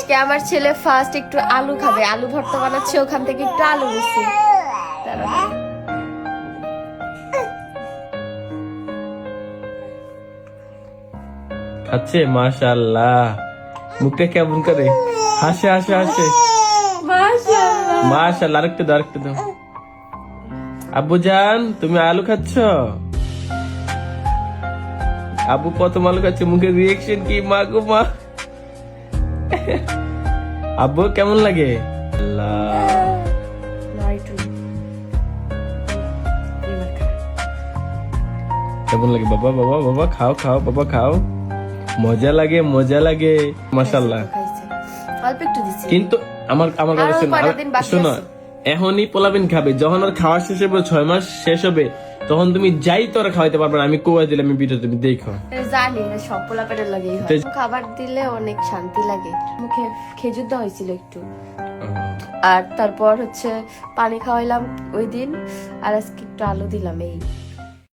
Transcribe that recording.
আজকে আমার ছেলে ফার্স্ট একটু আলু খাবে। আলু ভর্তা বানাচ্ছে ওখান থেকে একটু আলু নিচ্ছি খাচ্ছে? মাশাল্লাহ মুখটা কেমন করে? হাসে হাসে হাসে। মাশাআল্লাহ। মাশাল্লাহ আরেকটু দাও আরেকটু দাও। আব্বু জান তুমি আলু খাচ্ছ? আব্বু প্রথম আলু খাচ্ছে মুখের রিয়েকশন কি? মা গো মা। আব্বু কেমন লাগে। কেমন লাগে? বাবা বাবা বাবা খাও খাও বাবা খাও। মজা লাগে মজা লাগে মাশাল্লাহ দিছি। কিন্তু আমার আমার কথা শোনো শোনো এখনই পোলাবিন খাবে। যখন ওর খাওয়া শেষ হবে ছয় মাস শেষ হবে তখন তুমি যাই তোর খাওয়াইতে পারবে না আমি কোয়া দিলে আমি ভিডিও তুমি দেখো। জানি না সব পোলাপেটের লাগেই লাগে খাবার দিলে অনেক শান্তি লাগে। মুখে খেজুর দেওয়া হয়েছিল একটু। আর তারপর হচ্ছে পানি খাওয়াইলাম ওই দিন আর আজকে একটু আলু দিলাম এই।